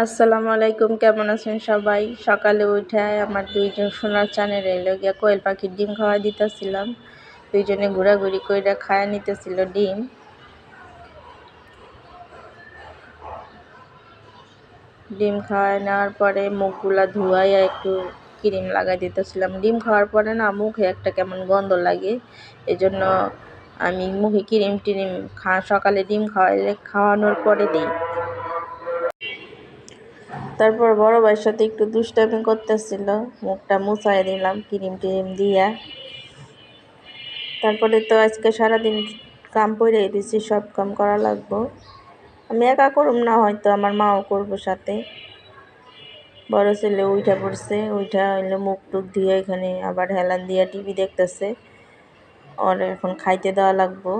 আসসালামু আলাইকুম, কেমন আছেন সবাই? সকালে উঠে আমার দুইজন সোনার চানের এলো গিয়া কোয়েল পাখির ডিম খাওয়া দিতেছিলাম। দুইজনে ঘোরাঘুরি করে খায়া নিতেছিল ডিম। ডিম খাওয়াই নেওয়ার পরে মুখগুলা ধুয়াইয়া একটু ক্রিম লাগাই দিতেছিলাম। ডিম খাওয়ার পরে না মুখে একটা কেমন গন্ধ লাগে, এজন্য আমি মুখে ক্রিম টিরিম খা, সকালে ডিম খাওয়াইলে খাওয়ানোর পরে দিই। তারপর বড় ভাইয়ের সাথে একটু দুষ্টামি করতেছিল। মুখটা মুছাই দিলাম, ক্রিম টিরিম দিয়া। তারপরে তো আজকে সারাদিন কাম পড়ে দিছি, সব কাম করা লাগবো। আমি একা করুম না, হয়তো আমার মাও করব সাথে। বড় ছেলে উইঠা পড়ছে, উইঠা হইলে মুখ টুক দিয়ে এখানে আবার হেলান দিয়া টিভি দেখতেছে। ওর এখন খাইতে দেওয়া লাগবো।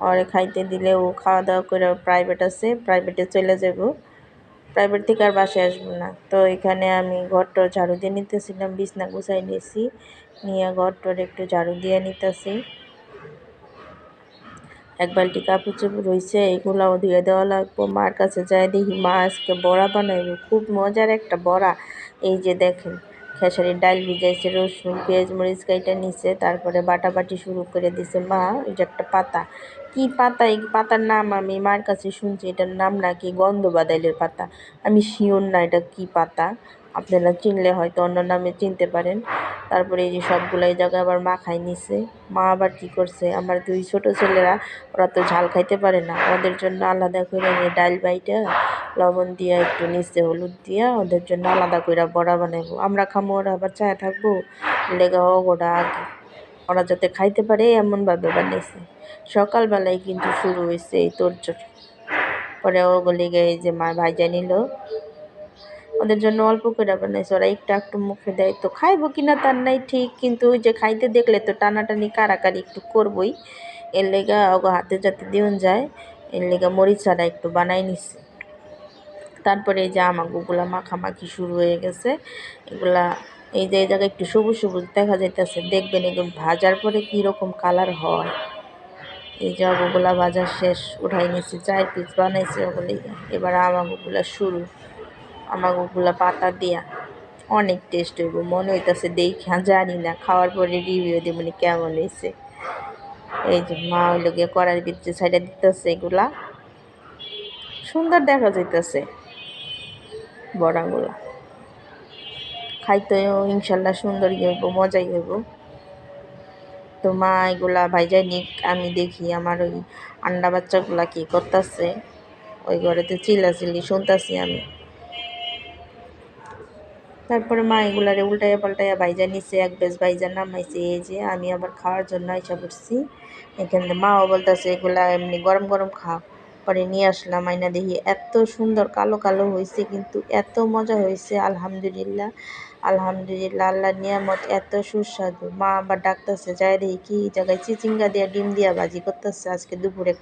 ওরে খাইতে দিলে ও খাওয়া দাওয়া করে প্রাইভেট আছে প্রাইভেটে চলে যাব প্রাইভেট থেকে আর বাসায় আসব না। তো এখানে আমি ঘরটা ঝাড়ু দিয়ে নিতেছিলাম বিছনা গুছাই নিয়েছি, নিয়ে ঘরটার একটু ঝাড়ু দিয়ে নিতেছি। এক বালটি কাপড় চোপড় রয়েছে, এগুলাও ধুয়ে দেওয়া লাগবো। মার কাছে যাই দেখি, মা আজকে বড়া বানাইবে, খুব মজার একটা বড়া। এই যে দেখেন খেসারির ডাল ভিজাইছে, রসুন, পেঁয়াজ, মরিচ কাইটা নিছে, তারপরে বাটাবাটি শুরু করে দিছে। মা যে একটা পাতা। কি পাতা? এই পাতার নাম আমি মার কাছে শুনছি, এটার নাম নাকি গন্ধ বাদাইলের পাতা। আমি শিওর না এটা কি পাতা। আপনারা চিনলে হয়তো অন্য নামে চিনতে পারেন। তারপরে এই যে সবগুলো এই জায়গায় আবার মা খাই নিছে। মা আবার কি করছে? আমার দুই ছোট ছেলেরা, ওরা তো ঝাল খাইতে পারে না। ওদের জন্য আলাদা করে ডাল বাইটা লবণ দিয়া একটু নিচে হলুদ দিয়া ওদের জন্য আলাদা করে বড়া বানাবো আমরা খামো, ওরা আবার চায় থাকব। লেগা ওরা আগে। ওরা যাতে খাইতে পারে, এমনভাবে বানিয়েছে সকালবেলায় কিন্তু শুরু হয়েছে এই তোরচড় পরে ওগুলি এই যে মা ভাইজা নিল। ওদের জন্য অল্প করে বানাইছে। ওরা একটু একটু মুখে দেয়। তো খাইবো কিনা তার নাই ঠিক, কিন্তু ওই যে খাইতে দেখলে তো টানাটানি কারাকারি একটু করবই। এর লেগা ওগো হাতে যাতে দিন যায়, এর লেগা মরিচ ছাড়া একটু বানাই নিচ্ছে তারপরে এই যে আমাগুগুলা মাখামাখি শুরু হয়ে গেছে। এগুলা এই যে এই জায়গায় একটু সবুজ সবুজ দেখা যাইতেছে, দেখবেন এগুলো ভাজার পরে কীরকম কালার হয়। এই যে আগুগুলা ভাজা শেষ, উঠাই নিয়েছি চার পিস বানাইছি ওগুলি। এবার আমাগুগুলা শুরু। আমাগুলা পাতা দিয়া অনেক টেস্ট হইব, মনে হইতেছে দেখা জানি না, খাওয়ার পরে রিভিউ দেবনি কেমন হয়েছে এই যে মা ওই গিয়ে কড়ার ভিতরে সাইডে দিতেছে এগুলা। সুন্দর দেখা যাইতেছে। বড়াগুলা খাইতেও ইনশাল্লাহ সুন্দরই হইব মজাই হইব তো মা এগুলা ভাইজাই নিক, আমি দেখি আমার ওই আন্ডা বাচ্চাগুলা কী করতেছে। ওই ঘরেতে চিল্লাচিল্লি শুনতেছি আমি। তারপরে মা এগুলারে উল্টাইয়া পাল্টাইয়া ভাইজা নিচ্ছে এক বেশ ভাইজা নামাইছে, এই যে আমি আবার খাওয়ার জন্য আইসা করছি এখানে মাও বলতেছে, এগুলা এমনি গরম গরম খাও। পরে নিয়ে আসলাম আইনা দেখি, এত সুন্দর কালো কালো হয়েছে কিন্তু এত মজা হয়েছে আলহামদুলিল্লাহ। আলহামদুলিল্লাহ আল্লাহ নিয়ামত, এত সুস্বাদু। মা আবার ডাকতেছে, যাই দেখি কি জায়গায় চিচিঙ্গা দিয়া ডিম দিয়া ভাজি করতেছে, আজকে দুপুরে